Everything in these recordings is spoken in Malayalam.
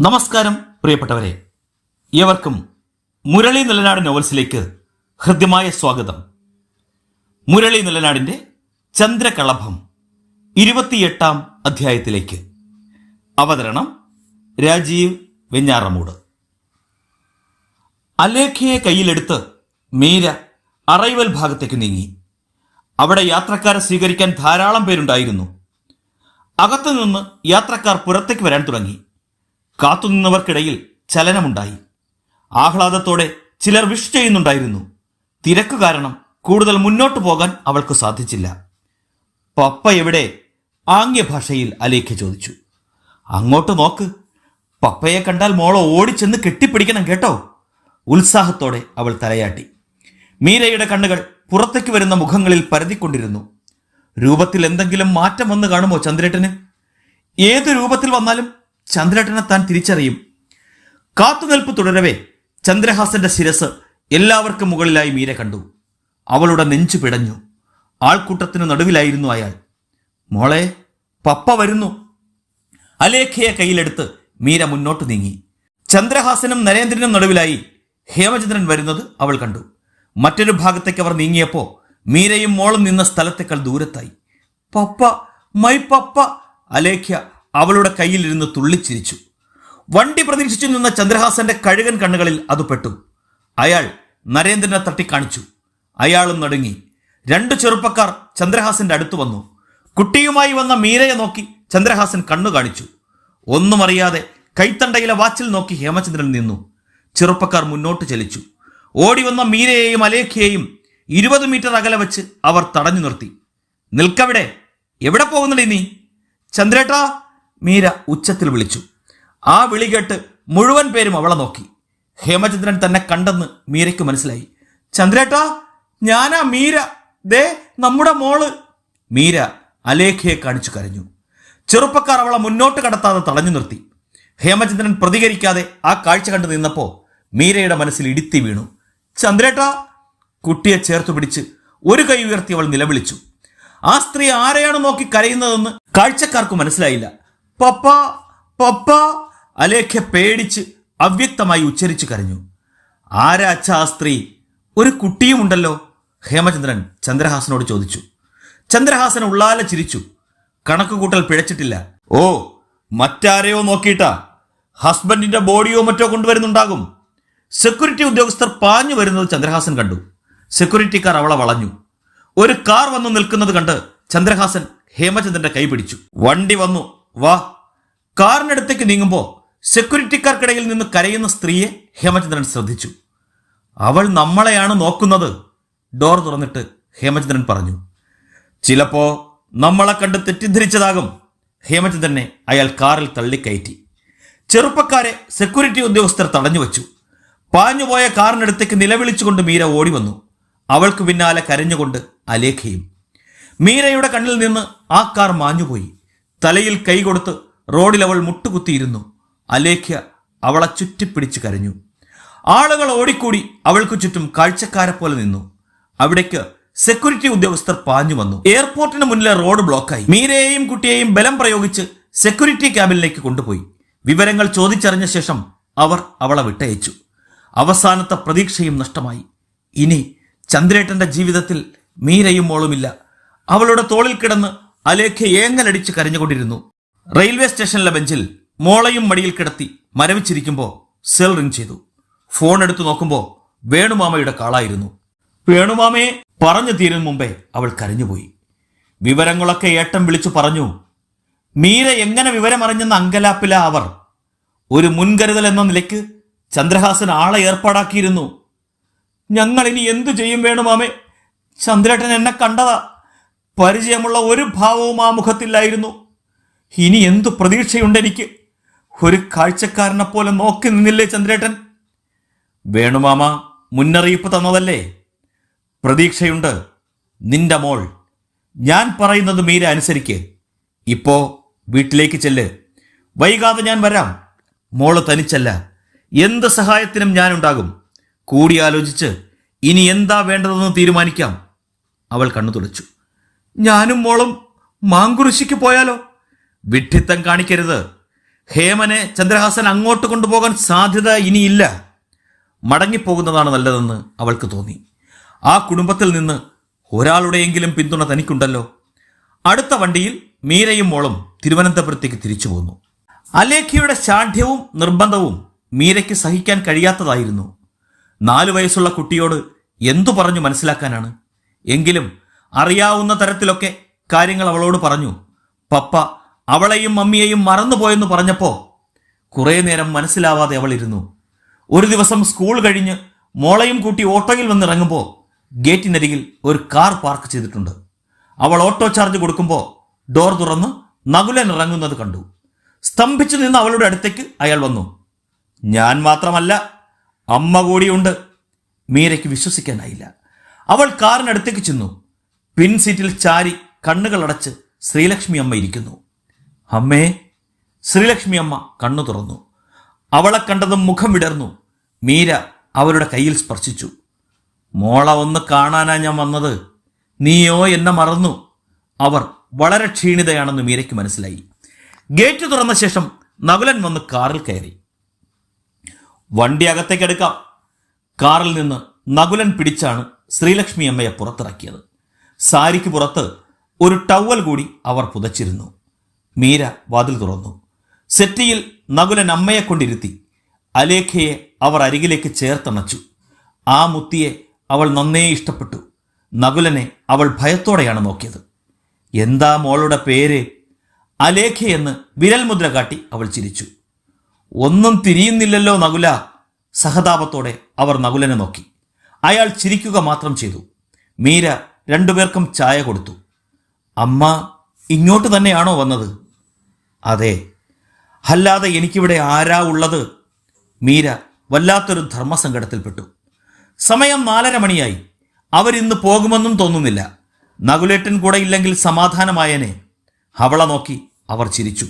നമസ്കാരം പ്രിയപ്പെട്ടവരെ. ഏവർക്കും മുരളി നിലനാട് നോവൽസിലേക്ക് ഹൃദ്യമായ സ്വാഗതം. മുരളി നിലനാടിന്റെ ചന്ദ്രകളഭം ഇരുപത്തിയെട്ടാം അധ്യായത്തിലേക്ക്. അവതരണം രാജീവ് വെഞ്ഞാറമൂട്. അലേഖയെ കയ്യിലെടുത്ത് മീര അറൈവൽ ഭാഗത്തേക്ക് നീങ്ങി. അവിടെ യാത്രക്കാരെ സ്വീകരിക്കാൻ ധാരാളം പേരുണ്ടായിരുന്നു. അകത്തുനിന്ന് യാത്രക്കാർ പുറത്തേക്ക് വരാൻ തുടങ്ങി. കാത്തുനിന്നവർക്കിടയിൽ ചലനമുണ്ടായി. ആഹ്ലാദത്തോടെ ചിലർ വിഷ് ചെയ്യുന്നുണ്ടായിരുന്നു. തിരക്ക് കാരണം കൂടുതൽ മുന്നോട്ടു പോകാൻ അവൾക്ക് സാധിച്ചില്ല. പപ്പ എവിടെ? ആംഗ്യ ഭാഷയിൽ അലേഖ ചോദിച്ചു. അങ്ങോട്ട് നോക്ക്. പപ്പയെ കണ്ടാൽ മോളെ ഓടിച്ചെന്ന് കെട്ടിപ്പിടിക്കണം കേട്ടോ. ഉത്സാഹത്തോടെ അവൾ തലയാട്ടി. മീരയുടെ കണ്ണുകൾ പുറത്തേക്ക് വരുന്ന മുഖങ്ങളിൽ പരതിക്കൊണ്ടിരുന്നു. രൂപത്തിൽ എന്തെങ്കിലും മാറ്റം വന്ന് കാണുമോ ചന്ദ്രേട്ടന്? ഏത് രൂപത്തിൽ വന്നാലും ചന്ദ്രേട്ടനെ താൻ തിരിച്ചറിയും. കാത്തുനിൽപ്പ് തുടരവേ ചന്ദ്രഹാസന്റെ ശിരസ് എല്ലാവർക്കും മുകളിലായി മീര കണ്ടു. അവളുടെ നെഞ്ചു പിടഞ്ഞു. ആൾക്കൂട്ടത്തിന് നടുവിലായിരുന്നു അയാൾ. മോളെ പപ്പ വരുന്നു. അലേഖയെ കയ്യിലെടുത്ത് മീര മുന്നോട്ട് നീങ്ങി. ചന്ദ്രഹാസനും നരേന്ദ്രനും നടുവിലായി ഹേമചന്ദ്രൻ വരുന്നത് അവൾ കണ്ടു. മറ്റൊരു ഭാഗത്തേക്ക് അവർ നീങ്ങിയപ്പോൾ മീരയും മോളും നിന്ന സ്ഥലത്തേക്കാൾ ദൂരത്തായി. പപ്പ മൈ പപ്പ അലേഖ്യ അവളുടെ കയ്യിലിരുന്ന് തുള്ളിച്ചിരിച്ചു. വണ്ടി പ്രതീക്ഷിച്ചു നിന്ന ചന്ദ്രഹാസന്റെ കഴുകൻ കണ്ണുകളിൽ അത് പെട്ടു. അയാൾ നരേന്ദ്രനെ തട്ടിക്കാണിച്ചു അയാളും നടുങ്ങി. രണ്ടു ചെറുപ്പക്കാർ ചന്ദ്രഹാസന്റെ അടുത്ത് വന്നു. കുട്ടിയുമായി വന്ന മീരയെ നോക്കി ചന്ദ്രഹാസൻ കണ്ണു കാണിച്ചു. ഒന്നും അറിയാതെ കൈത്തണ്ടയിലെ വാച്ചിൽ നോക്കി ഹേമചന്ദ്രൻ നിന്നു. ചെറുപ്പക്കാർ മുന്നോട്ട് ചലിച്ചു. ഓടി വന്ന മീരയെയും അലേഖയെയും ഇരുപത് മീറ്റർ അകലെ വെച്ച് അവർ തടഞ്ഞു നിർത്തി. നിൽക്കവിടെ. എവിടെ പോകുന്നടി നീ? ചന്ദ്രേട്ടാ മീര ഉച്ചത്തിൽ വിളിച്ചു. ആ വിളി കേട്ട് മുഴുവൻ പേരും അവളെ നോക്കി. ഹേമചന്ദ്രൻ തന്നെ കണ്ടെന്ന് മീരയ്ക്ക് മനസ്സിലായി. ചന്ദ്രേട്ടാ ഞാനാ മീര. ദേ നമ്മുടെ മോൾ. മീര അലേഖയെ കാണിച്ചു കരഞ്ഞു. ചെറുപ്പക്കാർ അവളെ മുന്നോട്ട് കടത്താതെ തടഞ്ഞു നിർത്തി. ഹേമചന്ദ്രൻ പ്രതികരിക്കാതെ ആ കാഴ്ച കണ്ടു നിന്നപ്പോൾ മീരയുടെ മനസ്സിൽ ഇടിത്തി വീണു. ചന്ദ്രേട്ടാ കുട്ടിയെ ചേർത്തു പിടിച്ച് ഒരു കൈ ഉയർത്തി അവൾ നിലവിളിച്ചു. ആ സ്ത്രീ ആരെയാണ് നോക്കി കരയുന്നതെന്ന് കാഴ്ചക്കാർക്ക് മനസ്സിലായില്ല. പപ്പ പപ്പ അലേഖ്യ പേടിച്ച് അവ്യക്തമായി ഉച്ചരിച്ചു കരഞ്ഞു. ആരാ സ്ത്രീ ഒരു കുട്ടിയുമുണ്ടല്ലോ? ഹേമചന്ദ്രൻ ചന്ദ്രഹാസനോട് ചോദിച്ചു. ചന്ദ്രഹാസൻ ഉള്ളാലെ ചിരിച്ചു. കണക്കുകൂട്ടൽ പിഴച്ചിട്ടില്ല. ഓ മറ്റാരെയോ നോക്കിയിട്ടാ? ഹസ്ബൻഡിന്റെ ബോഡിയോ മറ്റോ കൊണ്ടുവരുന്നുണ്ടാകും. സെക്യൂരിറ്റി ഉദ്യോഗസ്ഥർ പാഞ്ഞു വരുന്നത് ചന്ദ്രഹാസൻ കണ്ടു. സെക്യൂരിറ്റിക്കാർ അവളെ വളഞ്ഞു. ഒരു കാർ വന്നു നിൽക്കുന്നത് കണ്ട് ചന്ദ്രഹാസൻ ഹേമചന്ദ്രന്റെ കൈ പിടിച്ചു. വണ്ടി വന്നു. വാ. കാറിനടുത്തേക്ക് നീങ്ങുമ്പോൾ സെക്യൂരിറ്റിക്കാർക്കിടയിൽ നിന്ന് കരയുന്ന സ്ത്രീയെ ഹേമചന്ദ്രൻ ശ്രദ്ധിച്ചു. അവൾ നമ്മളെയാണ് നോക്കുന്നത് ഡോർ തുറന്നിട്ട് ഹേമചന്ദ്രൻ പറഞ്ഞു. ചിലപ്പോ നമ്മളെ കണ്ട് തെറ്റിദ്ധരിച്ചതാകും ഹേമചന്ദ്രനെ അയാൾ കാറിൽ തള്ളിക്കയറ്റി. ചെറുപ്പക്കാരെ സെക്യൂരിറ്റി ഉദ്യോഗസ്ഥർ തടഞ്ഞു വച്ചു പാഞ്ഞുപോയ കാറിനടുത്തേക്ക് നിലവിളിച്ചുകൊണ്ട് മീര ഓടി വന്നു അവൾക്ക് പിന്നാലെ കരഞ്ഞുകൊണ്ട് അലേഖയും. മീരയുടെ കണ്ണിൽ നിന്ന് ആ കാർ മാഞ്ഞുപോയി. തലയിൽ കൈ കൊടുത്ത് റോഡിൽ അവൾ മുട്ടുകുത്തിയിരുന്നു. അലേഖ്യ അവളെ ചുറ്റിപ്പിടിച്ച് കരഞ്ഞു. ആളുകൾ ഓടിക്കൂടി അവൾക്ക് ചുറ്റും കാഴ്ചക്കാരെ പോലെ നിന്നു. അവിടേക്ക് സെക്യൂരിറ്റി ഉദ്യോഗസ്ഥർ പാഞ്ഞു വന്നു. എയർപോർട്ടിന് മുന്നിലെ റോഡ് ബ്ലോക്കായി മീരയെയും കുട്ടിയെയും ബലം പ്രയോഗിച്ച് സെക്യൂരിറ്റി ക്യാബിനിലേക്ക് കൊണ്ടുപോയി. വിവരങ്ങൾ ചോദിച്ചറിഞ്ഞ ശേഷം അവർ അവളെ വിട്ടയച്ചു. അവസാനത്തെ പ്രതീക്ഷയും നഷ്ടമായി. ഇനി ചന്ദ്രേട്ടന്റെ ജീവിതത്തിൽ മീരയും മോളുമില്ല. അവളുടെ തോളിൽ കിടന്ന് അലേഖ ഏങ്ങലടിച്ച് കരഞ്ഞുകൊണ്ടിരുന്നു. റെയിൽവേ സ്റ്റേഷനിലെ ബെഞ്ചിൽ മോളയും മടിയിൽ കിടത്തി മരവിച്ചിരിക്കുമ്പോൾ സെൽ റിംഗ് ചെയ്തു. ഫോൺ എടുത്തു നോക്കുമ്പോൾ വേണുമാമയുടെ കാളായിരുന്നു. വേണുമാമയെ പറഞ്ഞു തീരുന്ന മുമ്പേ അവൾ കരഞ്ഞുപോയി. വിവരങ്ങളൊക്കെ ഏട്ടം വിളിച്ചു പറഞ്ഞു മീര എങ്ങനെ വിവരമറിഞ്ഞെന്ന അങ്കലാപ്പില അവർ. ഒരു മുൻകരുതൽ എന്ന നിലയ്ക്ക് ചന്ദ്രഹാസൻ ആളെ ഏർപ്പാടാക്കിയിരുന്നു. ഞങ്ങൾ ഇനി എന്തു ചെയ്യും വേണുമാമേ? ചന്ദ്രേട്ടൻ എന്നെ കണ്ടതാ. പരിചയമുള്ള ഒരു ഭാവവും ആ മുഖത്തില്ലായിരുന്നു. ഇനി എന്തു പ്രതീക്ഷയുണ്ട് എനിക്ക്? ഒരു കാഴ്ചക്കാരനെ പോലെ നോക്കി നിന്നില്ലേ ചന്ദ്രേട്ടൻ? വേണുമാമ മുന്നറിയിപ്പ് തന്നതല്ലേ? പ്രതീക്ഷയുണ്ട്. നിന്റെ മോൾ. ഞാൻ പറയുന്നത് മീര അനുസരിക്ക്. ഇപ്പോ വീട്ടിലേക്ക് ചെല്ല്. വൈകാതെ ഞാൻ വരാം. മോൾ തനിച്ചല്ല. എന്ത് സഹായത്തിനും ഞാനുണ്ടാകും. കൂടിയാലോചിച്ച് ഇനി എന്താ വേണ്ടതെന്ന് തീരുമാനിക്കാം. അവൾ കണ്ണു തുളച്ചു. ഞാനും മോളും മാങ്കുറിശിക്ക് പോയാലോ? വിഡ്ഢിത്തം കാണിക്കരുത്. ഹേമനെ ചന്ദ്രഹാസൻ അങ്ങോട്ട് കൊണ്ടുപോകാൻ സാധ്യത ഇനിയില്ല. മടങ്ങിപ്പോകുന്നതാണ് നല്ലതെന്ന് അവൾക്ക് തോന്നി. ആ കുടുംബത്തിൽ നിന്ന് ഒരാളുടെയെങ്കിലും പിന്തുണ തനിക്കുണ്ടല്ലോ. അടുത്ത വണ്ടിയിൽ മീരയും മോളും തിരുവനന്തപുരത്തേക്ക് തിരിച്ചു പോന്നു. അലേഖയുടെ ശാഠ്യവും നിർബന്ധവും മീരയ്ക്ക് സഹിക്കാൻ കഴിയാത്തതായിരുന്നു. നാലു വയസ്സുള്ള കുട്ടിയോട് എന്തു പറഞ്ഞു മനസ്സിലാക്കാനാണ്? എങ്കിലും അറിയാവുന്ന തരത്തിലൊക്കെ കാര്യങ്ങൾ അവളോട് പറഞ്ഞു. പപ്പ അവളെയും മമ്മിയെയും മറന്നുപോയെന്ന് പറഞ്ഞപ്പോ കുറേ നേരം മനസ്സിലാവാതെ അവൾ ഇരുന്നു. ഒരു ദിവസം സ്കൂൾ കഴിഞ്ഞ് മോളയും കൂട്ടി ഓട്ടോയിൽ വന്നിറങ്ങുമ്പോൾ ഗേറ്റിനരികിൽ ഒരു കാർ പാർക്ക് ചെയ്തിട്ടുണ്ട്. അവൾ ഓട്ടോ ചാർജ് കൊടുക്കുമ്പോൾ ഡോർ തുറന്ന് നകുലൻ ഇറങ്ങുന്നത് കണ്ടു. സ്തംഭിച്ചു നിന്ന് അവളുടെ അടുത്തേക്ക് അയാൾ വന്നു. ഞാൻ മാത്രമല്ല അമ്മ കൂടിയുണ്ട്. മീരയ്ക്ക് വിശ്വസിക്കാനായില്ല. അവൾ കാറിനടുത്തേക്ക് ചെന്നു. പിൻ സീറ്റിൽ ചാരി കണ്ണുകൾ അടച്ച് ശ്രീലക്ഷ്മി അമ്മ ഇരിക്കുന്നു. അമ്മേ ശ്രീലക്ഷ്മി അമ്മ കണ്ണു തുറന്നു. അവളെ കണ്ടതും മുഖം വിടർന്നു. മീര അവരുടെ കയ്യിൽ സ്പർശിച്ചു. മോള ഒന്ന് കാണാനാ ഞാൻ വന്നത്. നീയോ എന്നെ മറന്നു. അവർ വളരെ ക്ഷീണിതയാണെന്ന് മീരയ്ക്ക് മനസ്സിലായി. ഗേറ്റ് തുറന്ന ശേഷം നകുലൻ വന്ന് കാറിൽ കയറി. വണ്ടി അകത്തേക്ക് എടുക്കാം. കാറിൽ നിന്ന് നകുലൻ പിടിച്ചാണ് ശ്രീലക്ഷ്മി അമ്മയെ പുറത്തിറക്കിയത്. സാരിക്ക് പുറത്ത് ഒരു ടവൽ കൂടി അവർ പുതച്ചിരുന്നു. മീര വാതിൽ തുറന്നു. സെറ്റിയിൽ നകുലൻ അമ്മയെ കൊണ്ടിരുത്തി അലേഖയെ അവർ അരികിലേക്ക് ചേർത്തണച്ചു ആ മുത്തിയെ അവൾ നന്നേ ഇഷ്ടപ്പെട്ടു. നകുലനെ അവൾ ഭയത്തോടെയാണ് നോക്കിയത്. എന്താ മോളുടെ പേര്? അലേഖയെന്ന് വിരൽമുദ്ര കാട്ടി അവൾ ചിരിച്ചു. ഒന്നും തിരിയുന്നില്ലല്ലോ നകുല. സഹതാപത്തോടെ അവർ നകുലനെ നോക്കി. അയാൾ ചിരിക്കുക മാത്രം ചെയ്തു. മീര രണ്ടുപേർക്കും ചായ കൊടുത്തു. അമ്മ ഇങ്ങോട്ട് തന്നെയാണോ വന്നത്? അതെ. അല്ലാതെ എനിക്കിവിടെ ആരാ ഉള്ളത്? മീര വല്ലാത്തൊരു ധർമ്മസങ്കടത്തിൽപ്പെട്ടു. സമയം നാലര മണിയായി. അവരിന്ന് പോകുമെന്നും തോന്നുന്നില്ല. നകുലേട്ടൻ കൂടെ ഇല്ലെങ്കിൽ സമാധാനമായനെ. അവളെ നോക്കി അവർ ചിരിച്ചു.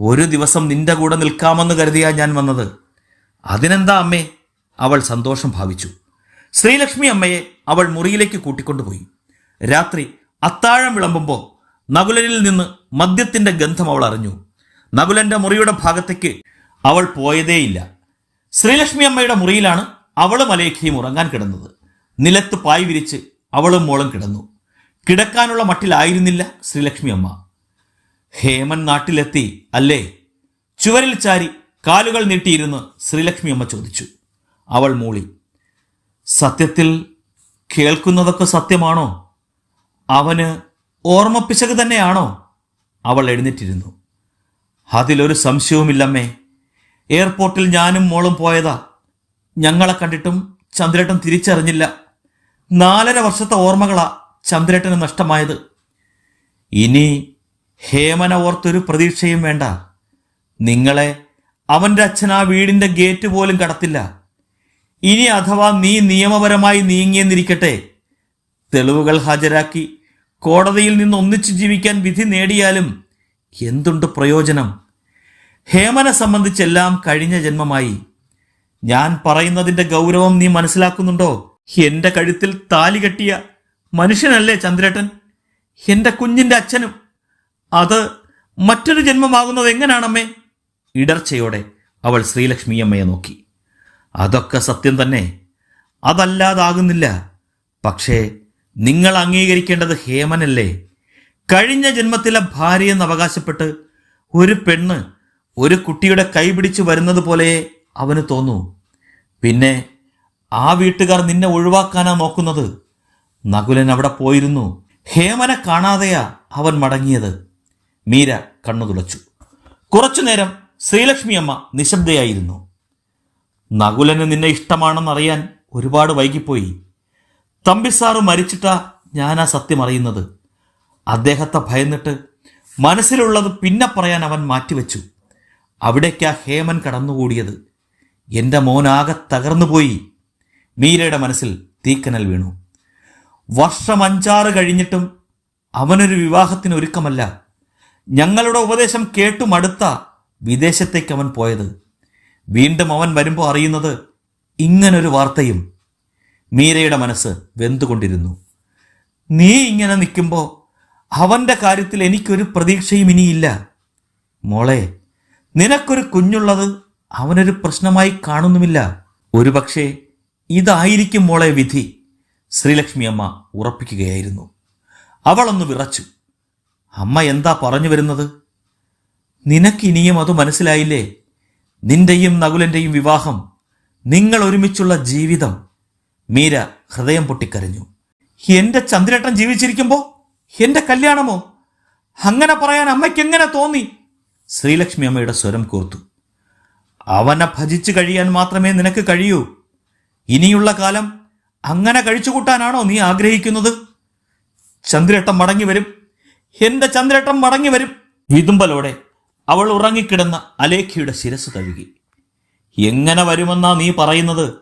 ഒരു ദിവസം നിന്റെ കൂടെ നിൽക്കാമെന്ന് കരുതിയാ ഞാൻ വന്നത്. അതിനെന്താ അമ്മേ? അവൾ സന്തോഷം ഭാവിച്ചു. ശ്രീലക്ഷ്മി അമ്മയെ അവൾ മുറിയിലേക്ക് കൂട്ടിക്കൊണ്ടുപോയി. രാത്രി അത്താഴം വിളമ്പുമ്പോൾ നകുലനിൽ നിന്ന് മദ്യത്തിന്റെ ഗന്ധം അവൾ അറിഞ്ഞു. നകുലന്റെ മുറിയുടെ ഭാഗത്തേക്ക് അവൾ പോയതേയില്ല. ശ്രീലക്ഷ്മി അമ്മയുടെ മുറിയിലാണ് അവളും അലേഖയും ഉറങ്ങാൻ കിടന്നത്. നിലത്ത് പായ് വിരിച്ച് അവളും മോളും കിടന്നു. കിടക്കാനുള്ള മട്ടിലായിരുന്നില്ല ശ്രീലക്ഷ്മി അമ്മ. ഹേമൻ നാട്ടിലെത്തി അല്ലേ? ചുവരിൽ ചാരി കാലുകൾ നീട്ടിയിരുന്ന് ശ്രീലക്ഷ്മി അമ്മ ചോദിച്ചു. അവൾ മൂളി സത്യത്തിൽ കേൾക്കുന്നതൊക്കെ സത്യമാണോ? അവന് ഓർമ്മപ്പിച്ചത് തന്നെയാണോ? അവൾ എഴുന്നേറ്റിരുന്നു. അതിലൊരു സംശയവുമില്ലമ്മേ. എയർപോർട്ടിൽ ഞാനും മോളും പോയതാ. ഞങ്ങളെ കണ്ടിട്ടും ചന്ദ്രേട്ടൻ തിരിച്ചറിഞ്ഞില്ല. നാലര വർഷത്തെ ഓർമ്മകളാ ചന്ദ്രേട്ടന് നഷ്ടമായത്. ഇനി ഹേമന ഓർത്തൊരു പ്രതീക്ഷയും വേണ്ട. നിങ്ങളെ അവന്റെ അച്ഛൻ ആ വീടിന്റെ ഗേറ്റ് പോലും കടത്തില്ല. ഇനി അഥവാ നീ നിയമപരമായി നീങ്ങിയെന്നിരിക്കട്ടെ തെളിവുകൾ ഹാജരാക്കി കോടതിയിൽ നിന്ന് ഒന്നിച്ചു ജീവിക്കാൻ വിധി നേടിയാലും എന്തുണ്ട് പ്രയോജനം? ഹേമനെ സംബന്ധിച്ചെല്ലാം കഴിഞ്ഞ ജന്മമായി. ഞാൻ പറയുന്നതിന്റെ ഗൗരവം നീ മനസ്സിലാക്കുന്നുണ്ടോ? എന്റെ കഴുത്തിൽ താലി കെട്ടിയ മനുഷ്യനല്ലേ ചന്ദ്രേട്ടൻ? എന്റെ കുഞ്ഞിന്റെ അച്ഛനും അത് മറ്റൊരു ജന്മമാകുന്നത് എങ്ങനെയാണമ്മേ ഇടർച്ചയോടെ അവൾ ശ്രീലക്ഷ്മിയമ്മയെ നോക്കി. അതൊക്കെ സത്യം തന്നെ. അതല്ലാതാകുന്നില്ല. പക്ഷേ നിങ്ങൾ അംഗീകരിക്കേണ്ടത് ഹേമനല്ലേ? കഴിഞ്ഞ ജന്മത്തിലെ ഭാര്യയെന്ന് അവകാശപ്പെട്ട് ഒരു പെണ്ണ് ഒരു കുട്ടിയുടെ കൈ പിടിച്ചു വരുന്നത് പോലെ അവന് തോന്നൂ. പിന്നെ ആ വീട്ടുകാർ നിന്നെ ഒഴിവാക്കാനാ നോക്കുന്നത്. നകുലൻ അവിടെ പോയിരുന്നു. ഹേമനെ കാണാതെയാ അവൻ മടങ്ങിയത്. മീര കണ്ണു തുളച്ചു കുറച്ചുനേരം ശ്രീലക്ഷ്മി അമ്മ നിശബ്ദയായിരുന്നു. നകുലന് നിന്നെ ഇഷ്ടമാണെന്നറിയാൻ ഒരുപാട് വൈകിപ്പോയി. തമ്പിസാറ് മരിച്ചിട്ടാ ആ സത്യം അറിയുന്നത്. അദ്ദേഹത്തെ ഭയന്നിട്ട് മനസ്സിലുള്ളത് പിന്നെ പറയാൻ അവൻ മാറ്റിവെച്ചു. അവിടേക്കാ ഹേമൻ കടന്നുകൂടിയത്. എന്റെ മോനാകെ തകർന്നുപോയി. മീരയുടെ മനസ്സിൽ തീക്കനൽ വീണു. വർഷം അഞ്ചാറ് കഴിഞ്ഞിട്ടും അവനൊരു വിവാഹത്തിന് ഒരുക്കമല്ല ഞങ്ങളുടെ ഉപദേശം കേട്ടുമടുത്ത വിദേശത്തേക്ക് അവൻ പോയത്. വീണ്ടും അവൻ വരുമ്പോൾ അറിയുന്നത് ഇങ്ങനൊരു വാർത്തയും മീരയുടെ മനസ്സ് വെന്തുകൊണ്ടിരുന്നു. നീ ഇങ്ങനെ നിൽക്കുമ്പോൾ അവന്റെ കാര്യത്തിൽ എനിക്കൊരു പ്രതീക്ഷയും ഇനിയില്ല. മോളെ നിനക്കൊരു കുഞ്ഞുള്ളത് അവനൊരു പ്രശ്നമായി കാണുന്നുമില്ല. ഒരുപക്ഷെ ഇതായിരിക്കും മോളെ വിധി ശ്രീലക്ഷ്മി അമ്മ ഉറപ്പിക്കുകയായിരുന്നു. അവളൊന്ന് വിറച്ചു. അമ്മ എന്താ പറഞ്ഞു വരുന്നത്? നിനക്കിനിയും അത് മനസ്സിലായില്ലേ? നിന്റെയും നകുലന്റെയും വിവാഹം നിങ്ങൾ ഒരുമിച്ചുള്ള ജീവിതം. മീര ഹൃദയം പൊട്ടിക്കരഞ്ഞു. എന്റെ ചന്ദ്രേട്ടൻ ജീവിച്ചിരിക്കുമ്പോ എന്റെ കല്യാണമോ? അങ്ങനെ പറയാൻ അമ്മയ്ക്ക് എങ്ങനെ തോന്നി? ശ്രീലക്ഷ്മി അമ്മയുടെ സ്വരം കോർത്തു. അവനെ ഭജിച്ചു കഴിയാൻ മാത്രമേ നിനക്ക് കഴിയൂ. ഇനിയുള്ള കാലം അങ്ങനെ കഴിച്ചുകൂട്ടാനാണോ നീ ആഗ്രഹിക്കുന്നത്? ചന്ദ്രേട്ടം മടങ്ങി വരും. എന്റെ ചന്ദ്രേട്ടം മടങ്ങി വരും. വിതുമ്പലോടെ അവൾ ഉറങ്ങിക്കിടന്ന അലേഖയുടെ ശിരസ് തഴുകി എങ്ങനെ വരുമെന്നാ നീ പറയുന്നത്?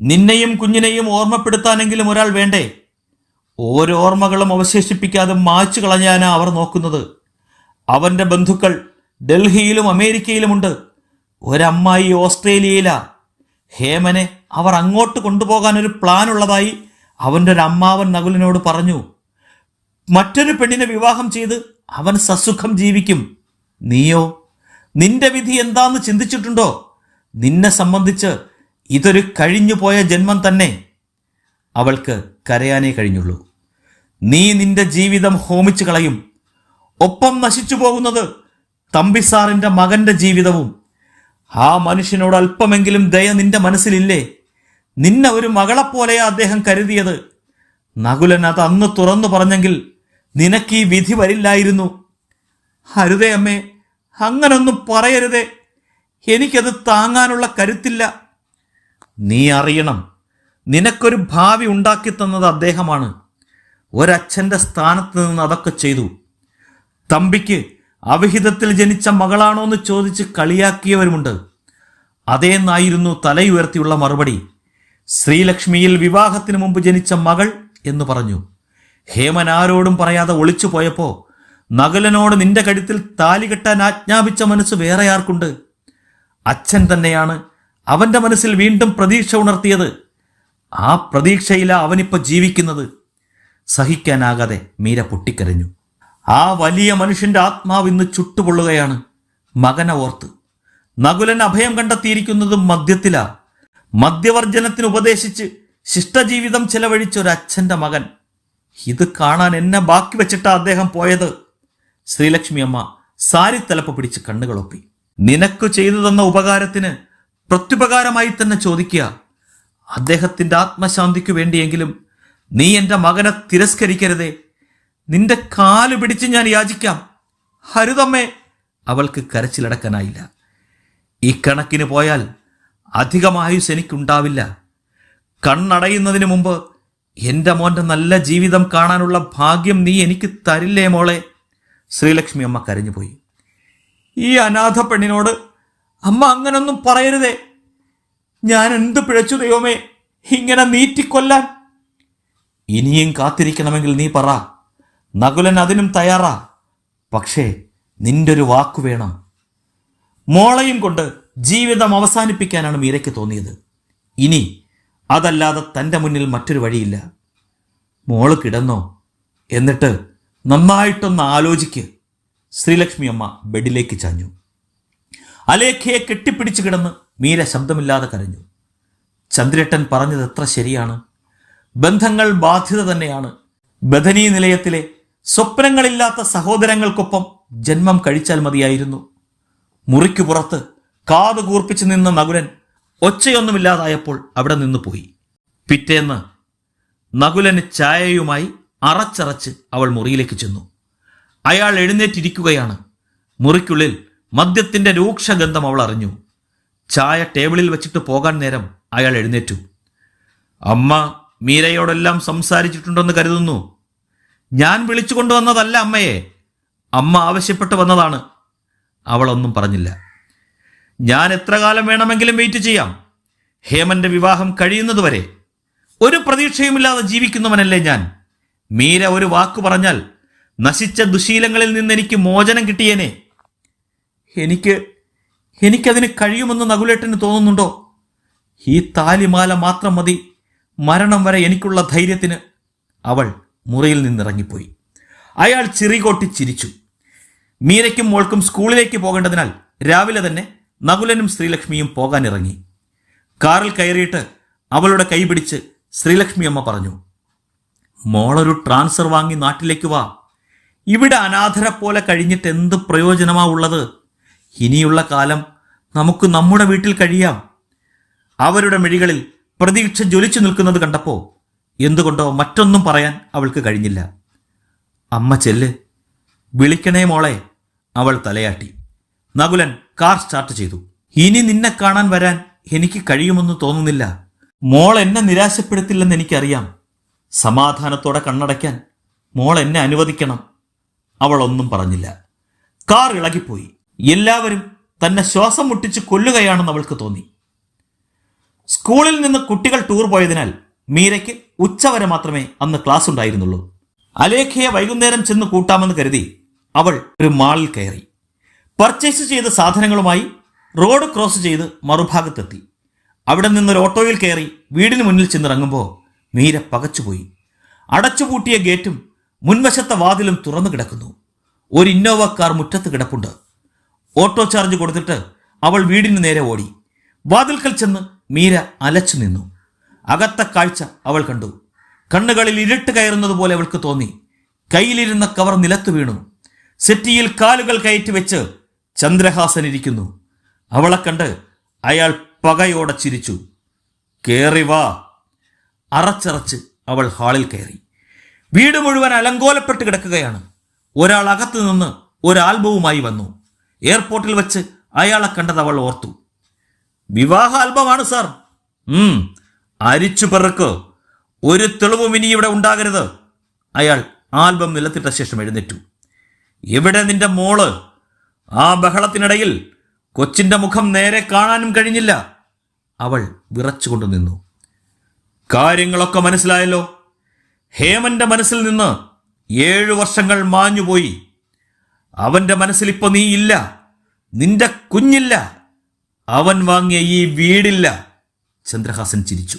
നിന്നെയും കുഞ്ഞിനെയും ഓർമ്മപ്പെടുത്താനെങ്കിലും ഒരാൾ വേണ്ടേ? ഓരോ ഓർമ്മകളും അവശേഷിപ്പിക്കാതെ മായ്ച്ചു കളഞ്ഞാനാ അവർ നോക്കുന്നത്. അവന്റെ ബന്ധുക്കൾ ഡൽഹിയിലും അമേരിക്കയിലുമുണ്ട്. ഒരമ്മായി ഓസ്ട്രേലിയയിലാ. ഹേമനെ അവർ അങ്ങോട്ട് കൊണ്ടുപോകാൻ ഒരു പ്ലാൻ ഉള്ളതായി അവന്റെ ഒരു അമ്മാവൻ നകുലിനോട് പറഞ്ഞു. മറ്റൊരു പെണ്ണിനെ വിവാഹം ചെയ്ത് അവൻ സസുഖം ജീവിക്കും. നീയോ? നിന്റെ വിധി എന്താന്ന് ചിന്തിച്ചിട്ടുണ്ടോ? നിന്നെ സംബന്ധിച്ച് ഇതൊരു കഴിഞ്ഞുപോയ ജന്മം തന്നെ. അവൾക്ക് കരയാനേ കഴിഞ്ഞുള്ളൂ. നീ നിന്റെ ജീവിതം ഹോമിച്ചു കളയും. ഒപ്പം നശിച്ചു പോകുന്നത് തമ്പിസാറിന്റെ മകന്റെ ജീവിതവും. ആ മനുഷ്യനോട് അല്പമെങ്കിലും ദയ നിന്റെ മനസ്സിലില്ലേ? നിന്നെ ഒരു മകളെപ്പോലെയാ അദ്ദേഹം കരുതിയത്. നകുലൻ അത് അന്ന് തുറന്നു പറഞ്ഞെങ്കിൽ നിനക്ക് ഈ വിധി വരില്ലായിരുന്നു. അരുതേ അമ്മേ. അങ്ങനൊന്നും പറയരുതേ. എനിക്കത് താങ്ങാനുള്ള കരുത്തില്ല. നീ അറിയണം. നിനക്കൊരു ഭാവി ഉണ്ടാക്കി തന്നത് അദ്ദേഹമാണ്. ഒരച്ഛന്റെ സ്ഥാനത്ത് നിന്ന് അതൊക്കെ ചെയ്തു. തമ്പിക്ക് അവിഹിതത്തിൽ ജനിച്ച മകളാണോ എന്ന് ചോദിച്ച് കളിയാക്കിയവരുമുണ്ട്. അതേന്നായിരുന്നു തലയുയർത്തിയുള്ള മറുപടി. ശ്രീലക്ഷ്മിയിൽ വിവാഹത്തിന് മുമ്പ് ജനിച്ച മകൾ എന്ന് പറഞ്ഞു. ഹേമൻ ആരോടും പറയാതെ ഒളിച്ചു പോയപ്പോ നകുലനോട് നിന്റെ കഴുത്തിൽ താലി കെട്ടാൻ ആജ്ഞാപിച്ച മനസ്സ് വേറെ ആർക്കുണ്ട്? അച്ഛൻ തന്നെയാണ് അവന്റെ മനസ്സിൽ വീണ്ടും പ്രതീക്ഷ ഉണർത്തിയത്. ആ പ്രതീക്ഷയിലാ അവനിപ്പോ ജീവിക്കുന്നത്. സഹിക്കാനാകാതെ മീര പൊട്ടിക്കരഞ്ഞു. ആ വലിയ മനുഷ്യന്റെ ആത്മാവ് ഇന്ന് ചുട്ടുപൊള്ളുകയാണ്. മകനെ ഓർത്ത്. നകുലൻ അഭയം കണ്ടെത്തിയിരിക്കുന്നത് മദ്യത്തിലാ. മദ്യവർജനത്തിന് ഉപദേശിച്ച് ശിഷ്ടജീവിതം ചെലവഴിച്ച ഒരു അച്ഛന്റെ മകൻ. ഇത് കാണാൻ എന്നെ ബാക്കി വെച്ചിട്ടാ അദ്ദേഹം പോയത്. ശ്രീലക്ഷ്മി അമ്മ സാരി തലപ്പ് പിടിച്ച് കണ്ണുകളൊപ്പി. നിനക്ക് ചെയ്തു തന്ന ഉപകാരത്തിന് പ്രത്യുപകാരമായി തന്നെ ചോദിക്കുക. അദ്ദേഹത്തിന്റെ ആത്മശാന്തിക്കു വേണ്ടിയെങ്കിലും നീ എന്റെ മകനെ തിരസ്കരിക്കരുതേ. നിന്റെ കാൽ പിടിച്ച് ഞാൻ യാചിക്കാം. ഹരിതമ്മേ. അവൾക്ക് കരച്ചിലടക്കാനായില്ല. ഈ കണക്കിന് പോയാൽ അധികമായുസ് എനിക്കുണ്ടാവില്ല. കണ്ണടയുന്നതിന് മുമ്പ് എന്റെ മോന്റെ നല്ല ജീവിതം കാണാനുള്ള ഭാഗ്യം നീ എനിക്ക് തരില്ലേ മോളെ? ശ്രീലക്ഷ്മി അമ്മ കരഞ്ഞുപോയി. ഈ അനാഥ പെണ്ണിനോട് അമ്മ അങ്ങനൊന്നും പറയരുതേ. ഞാൻ എന്ത് പിഴച്ചു ദൈവമേ ഇങ്ങനെ നീറ്റിക്കൊല്ലാൻ? ഇനിയും കാത്തിരിക്കണമെങ്കിൽ നീ പറ. നകുലൻ അതിനും തയ്യാറാ. പക്ഷേ നിന്റെ ഒരു വാക്കു വേണം. മോളയും കൊണ്ട് ജീവിതം അവസാനിപ്പിക്കാനാണ് മീരയ്ക്ക് തോന്നിയത്. ഇനി അതല്ലാതെ തന്റെ മുന്നിൽ മറ്റൊരു വഴിയില്ല. മോൾ കിടന്നോ. എന്നിട്ട് നന്നായിട്ടൊന്ന് ആലോചിക്ക്. ശ്രീലക്ഷ്മി അമ്മ ബെഡിലേക്ക് ചാഞ്ഞു. അലേഖയെ കെട്ടിപ്പിടിച്ച് കിടന്ന് മീര ശബ്ദമില്ലാതെ കരഞ്ഞു. ചന്ദ്രേട്ടൻ പറഞ്ഞത് എത്ര ശരിയാണ്? ബന്ധങ്ങൾ ബാധ്യത തന്നെയാണ്. ബഥനി നിലയത്തിലെ സ്വപ്നങ്ങളില്ലാത്ത സഹോദരങ്ങൾക്കൊപ്പം ജന്മം കഴിച്ചാൽ മതിയായിരുന്നു. മുറിക്കു പുറത്ത് കാത് കൂർപ്പിച്ചു നിന്ന നകുലൻ ഒച്ചയൊന്നുമില്ലാതായപ്പോൾ അവിടെ നിന്ന് പോയി പിറ്റേന്ന് നകുലന് ചായയുമായി അറച്ചറച്ച് അവൾ മുറിയിലേക്ക് ചെന്നു. അയാൾ എഴുന്നേറ്റിരിക്കുകയാണ്. മുറിക്കുള്ളിൽ മദ്യത്തിന്റെ രൂക്ഷഗന്ധം അവൾ അറിഞ്ഞു. ചായ ടേബിളിൽ വെച്ചിട്ട് പോകാൻ നേരം അയാൾ എഴുന്നേറ്റു. അമ്മ മീരയോടെല്ലാം സംസാരിച്ചിട്ടുണ്ടെന്ന് കരുതുന്നു. ഞാൻ വിളിച്ചു കൊണ്ടുവന്നതല്ല അമ്മയെ. അമ്മ ആവശ്യപ്പെട്ട് വന്നതാണ്. അവളൊന്നും പറഞ്ഞില്ല. ഞാൻ എത്ര കാലം വേണമെങ്കിലും വെയിറ്റ് ചെയ്യാം. ഹേമന്റെ വിവാഹം കഴിയുന്നതുവരെ. ഒരു പ്രതീക്ഷയുമില്ലാതെ ജീവിക്കുന്നവനല്ലേ ഞാൻ. മീര ഒരു വാക്ക് പറഞ്ഞാൽ നശിച്ച ദുശീലങ്ങളിൽ നിന്ന് എനിക്ക് മോചനം കിട്ടിയേനെ. എനിക്ക് എനിക്കതിന് കഴിയുമെന്ന് നകുലേട്ടന് തോന്നുന്നുണ്ടോ? ഈ താലിമാല മാത്രം മതി. മരണം വരെ എനിക്കുള്ള ധൈര്യത്തിന്. അവൾ മുറിയിൽ നിന്നിറങ്ങിപ്പോയി. അയാൾ ചിറികൊട്ടി ചിരിച്ചു. മീരയ്ക്കും മോൾക്കും സ്കൂളിലേക്ക് പോകേണ്ടതിനാൽ രാവിലെ തന്നെ നകുലനും ശ്രീലക്ഷ്മിയും പോകാനിറങ്ങി. കാറിൽ കയറിയിട്ട് അവളുടെ കൈ പിടിച്ച് ശ്രീലക്ഷ്മി അമ്മ പറഞ്ഞു മോളൊരു ട്രാൻസ്ഫർ വാങ്ങി നാട്ടിലേക്ക് വാ. ഇവിടെ അനാഥരെ പോലെ കഴിഞ്ഞിട്ട് എന്ത് പ്രയോജനമാ ഉള്ളത്? ഇനിയുള്ള കാലം നമുക്ക് നമ്മുടെ വീട്ടിൽ കഴിയാം. അവരുടെ മിഴികളിൽ പ്രതീക്ഷ ജ്വലിച്ചു നിൽക്കുന്നത് കണ്ടപ്പോൾ എന്തുകൊണ്ടോ മറ്റൊന്നും പറയാൻ അവൾക്ക് കഴിഞ്ഞില്ല. അമ്മ ചെല്ല്. വിളിക്കണേ മോളെ. അവൾ തലയാട്ടി. നകുലൻ കാർ സ്റ്റാർട്ട് ചെയ്തു. ഇനി നിന്നെ കാണാൻ വരാൻ എനിക്ക് കഴിയുമെന്ന് തോന്നുന്നില്ല. മോൾ എന്നെ നിരാശപ്പെടുത്തില്ലെന്ന് എനിക്കറിയാം. സമാധാനത്തോടെ കണ്ണടയ്ക്കാൻ മോൾ എന്നെ അനുവദിക്കണം. അവൾ ഒന്നും പറഞ്ഞില്ല. കാർ ഇളകിപ്പോയി. എല്ലാവരും തന്നെ ശ്വാസം മുട്ടിച്ച് കൊല്ലുകയാണെന്ന് അവൾക്ക് തോന്നി. സ്കൂളിൽ നിന്ന് കുട്ടികൾ ടൂർ പോയതിനാൽ മീരയ്ക്ക് ഉച്ചവരെ മാത്രമേ അന്ന് ക്ലാസ് ഉണ്ടായിരുന്നുള്ളൂ. അലേഖയെ വൈകുന്നേരം ചെന്ന് കൂട്ടാമെന്ന് കരുതി അവൾ ഒരു മാളിൽ കയറി. പർച്ചേസ് ചെയ്ത സാധനങ്ങളുമായി റോഡ് ക്രോസ് ചെയ്ത് മറുഭാഗത്തെത്തി. അവിടെ നിന്നൊരു ഓട്ടോയിൽ കയറി വീടിന് മുന്നിൽ ചെന്നിറങ്ങുമ്പോൾ മീര പകച്ചുപോയി. അടച്ചുപൂട്ടിയ ഗേറ്റും മുൻവശത്തെ വാതിലും തുറന്നു കിടക്കുന്നു. ഒരു ഇന്നോവ കാർ മുറ്റത്ത് കിടപ്പുണ്ട്. ഓട്ടോ ചാർജ് കൊടുത്തിട്ട് അവൾ വീടിന് നേരെ ഓടി. വാതിൽക്കൽ ചെന്ന് മീര അലച്ചു നിന്നു. അകത്ത കാഴ്ച അവൾ കണ്ടു. കണ്ണുകളിൽ ഇരുട്ട് കയറുന്നത് പോലെ അവൾക്ക് തോന്നി. കയ്യിലിരുന്ന കവർ നിലത്തു വീണു. സെറ്റിയിൽ കാലുകൾ കയറ്റി വെച്ച് ചന്ദ്രഹാസൻ ഇരിക്കുന്നു. അവളെ കണ്ട് അയാൾ പകയോടെ ചിരിച്ചു. കേറി വാ. അറച്ചറച്ച് അവൾ ഹാളിൽ കയറി. വീട് മുഴുവൻ അലങ്കോലപ്പെട്ട് കിടക്കുകയാണ്. ഒരാൾ അകത്തു നിന്ന് ഒരാൽബവുമായി വന്നു. എയർപോർട്ടിൽ വെച്ച് അയാളെ കണ്ടത് അവൾ ഓർത്തു. വിവാഹ ആൽബമാണ് സാർ. ഉം അരിച്ചു പെറുക്ക്. ഒരു തെളിവും ഇനി ഇവിടെ ഉണ്ടാകരുത്. അയാൾ ആൽബം നിലത്തിട്ട ശേഷം എഴുന്നേറ്റു. എവിടെ നിന്റെ മോൾ? ആ ബഹളത്തിനിടയിൽ കൊച്ചിന്റെ മുഖം നേരെ കാണാനും കഴിഞ്ഞില്ല. അവൾ വിറച്ചുകൊണ്ട് നിന്നു. കാര്യങ്ങളൊക്കെ മനസ്സിലായല്ലോ. ഹേമന്റെ മനസ്സിൽ നിന്ന് ഏഴു വർഷങ്ങൾ മാഞ്ഞുപോയി. അവന്റെ മനസ്സിൽ ഇപ്പൊ നീ ഇല്ല. നിന്റെ കുഞ്ഞില്ല. അവൻ വാങ്ങിയ ഈ വീടില്ല. ചന്ദ്രഹാസൻ ചിരിച്ചു.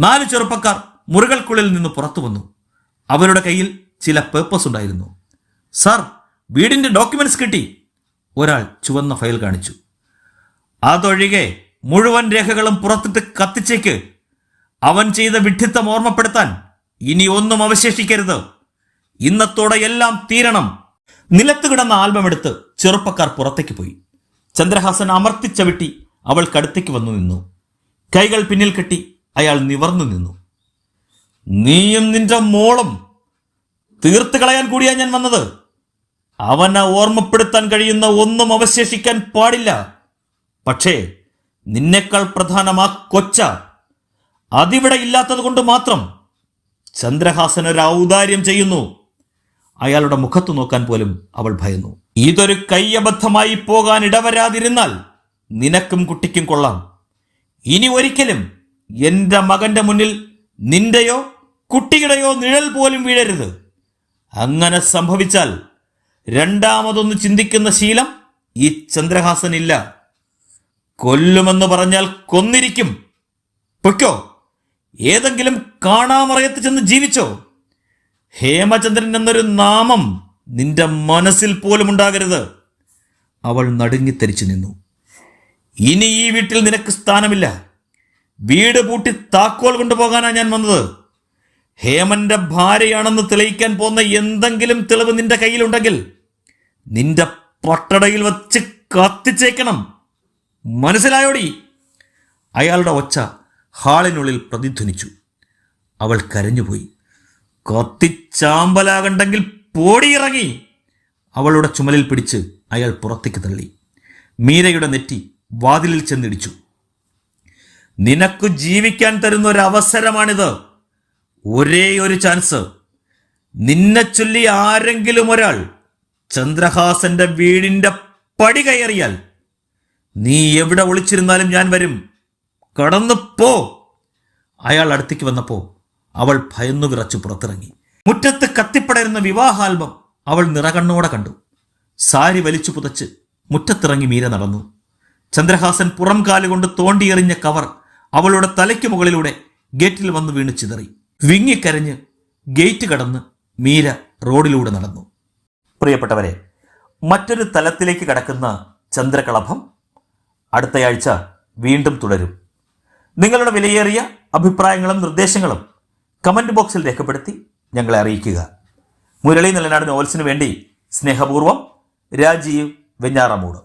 നാല് ചെറുപ്പക്കാർ മുറികൾക്കുള്ളിൽ നിന്ന് പുറത്തു വന്നു. അവരുടെ കയ്യിൽ ചില പേപ്പേഴ്സ് ഉണ്ടായിരുന്നു. സാർ വീടിന്റെ ഡോക്യുമെന്റ്സ് കിട്ടി. ഒരാൾ ചുവന്ന ഫയൽ കാണിച്ചു. അതൊഴികെ മുഴുവൻ രേഖകളും പുറത്തിട്ട് കത്തിച്ചേക്ക്. അവൻ ചെയ്ത വിഡ്ഢിത്തം ഓർമ്മപ്പെടുത്താൻ ഇനി ഒന്നും അവശേഷിക്കരുത്. ഇന്നത്തോടെ എല്ലാം തീരണം. നിലത്ത് കിടന്ന ആൽബം എടുത്ത് ചെറുപ്പക്കാർ പുറത്തേക്ക് പോയി. ചന്ദ്രഹാസൻ അമർത്തിച്ചവിട്ടി അവൾ കടുത്തേക്ക് വന്നു നിന്നു. കൈകൾ പിന്നിൽ കെട്ടി അയാൾ നിവർന്നു നിന്നു. നീയും നിന്റെ മോളും തീർത്തു കളയാൻ കൂടിയാ ഞാൻ വന്നത്. അവനെ ഓർമ്മപ്പെടുത്താൻ കഴിയുന്ന ഒന്നും അവശേഷിക്കാൻ പാടില്ല. പക്ഷേ നിന്നേക്കാൾ പ്രധാനമാ കൊച്ച അതിവിടെ ഇല്ലാത്തത് കൊണ്ട് മാത്രം ചന്ദ്രഹാസൻ ഒരു ഔദാര്യം ചെയ്യുന്നു. അയാളുടെ മുഖത്ത് നോക്കാൻ പോലും അവൾ ഭയന്നു. ഇതൊരു കയ്യബദ്ധമായി പോകാൻ ഇടവരാതിരുന്നാൽ നിനക്കും കുട്ടിക്കും കൊള്ളാം. ഇനി ഒരിക്കലും എന്റെ മകന്റെ മുന്നിൽ നിന്റെയോ കുട്ടിയുടെയോ നിഴൽ പോലും വീഴരുത്. അങ്ങനെ സംഭവിച്ചാൽ രണ്ടാമതൊന്ന് ചിന്തിക്കുന്ന ശീലം ഈ ചന്ദ്രഹാസനില്ല. കൊല്ലുമെന്ന് പറഞ്ഞാൽ കൊന്നിരിക്കും. പൊയ്ക്കോ? ഏതെങ്കിലും കാണാമറയത്ത് ചെന്ന് ജീവിച്ചോ? ഹേമചന്ദ്രൻ എന്നൊരു നാമം നിന്റെ മനസ്സിൽ പോലും ഉണ്ടാകരുത്. അവൾ നടുങ്ങിത്തെരിച്ചു നിന്നു. ഇനി ഈ വീട്ടിൽ നിനക്ക് സ്ഥാനമില്ല. വീട് പൂട്ടി താക്കോൽ കൊണ്ടുപോകാനാ ഞാൻ വന്നത്. ഹേമന്റെ ഭാര്യയാണെന്ന് തെളിയിക്കാൻ പോകുന്ന എന്തെങ്കിലും തെളിവ് നിന്റെ കയ്യിലുണ്ടെങ്കിൽ നിന്റെ പട്ടടയിൽ വച്ച് കത്തിച്ചേക്കണം. മനസ്സിലായോടി? അയാളുടെ ഒച്ച ഹാളിനുള്ളിൽ പ്രതിധ്വനിച്ചു. അവൾ കരഞ്ഞുപോയി. കത്തിച്ചാമ്പലാകണ്ടെങ്കിൽ പോടിയിറങ്ങി! അവളുടെ ചുമലിൽ പിടിച്ച് അയാൾ പുറത്തേക്ക് തള്ളി. മീരയുടെ നെറ്റി വാതിലിൽ ചെന്നിടിച്ചു. നിനക്ക് ജീവിക്കാൻ തരുന്ന ഒരു അവസരമാണിത് ഒരേ ഒരു ചാൻസ്. നിന്നെ ചൊല്ലി ആരെങ്കിലും ഒരാൾ ചന്ദ്രഹാസന്റെ വീടിന്റെ പടി കയറിയാൽ നീ എവിടെ ഒളിച്ചിരുന്നാലും ഞാൻ വരും. കടന്നു പോ. അയാൾ അടുത്തേക്ക് വന്നപ്പോൾ അവൾ ഭയന്നു വിറച്ചു പുറത്തിറങ്ങി. മുറ്റത്ത് കത്തിപ്പടരുന്ന വിവാഹാൽബം അവൾ നിറകണ്ണോടെ കണ്ടു. സാരി വലിച്ചു പുതച്ച് മുറ്റത്തിറങ്ങി മീര നടന്നു. ചന്ദ്രഹാസൻ പുറം കാലുകൊണ്ട് തോണ്ടിയെറിഞ്ഞ കവർ അവളുടെ തലയ്ക്ക് മുകളിലൂടെ ഗേറ്റിൽ വന്ന് വീണ് ചിതറി. വിങ്ങിക്കരഞ്ഞ് ഗേറ്റ് കടന്ന് മീര റോഡിലൂടെ നടന്നു. പ്രിയപ്പെട്ടവരെ മറ്റൊരു തലത്തിലേക്ക് കടക്കുന്ന ചന്ദ്രകളഭം അടുത്തയാഴ്ച വീണ്ടും തുടരും. നിങ്ങളുടെ വിലയേറിയ അഭിപ്രായങ്ങളും നിർദ്ദേശങ്ങളും കമന്റ് ബോക്സിൽ രേഖപ്പെടുത്തി ഞങ്ങളെ അറിയിക്കുക. മുരളി നിലനാട് നോവൽസിന് വേണ്ടി സ്നേഹപൂർവം രാജീവ് വെഞ്ഞാറമൂട്.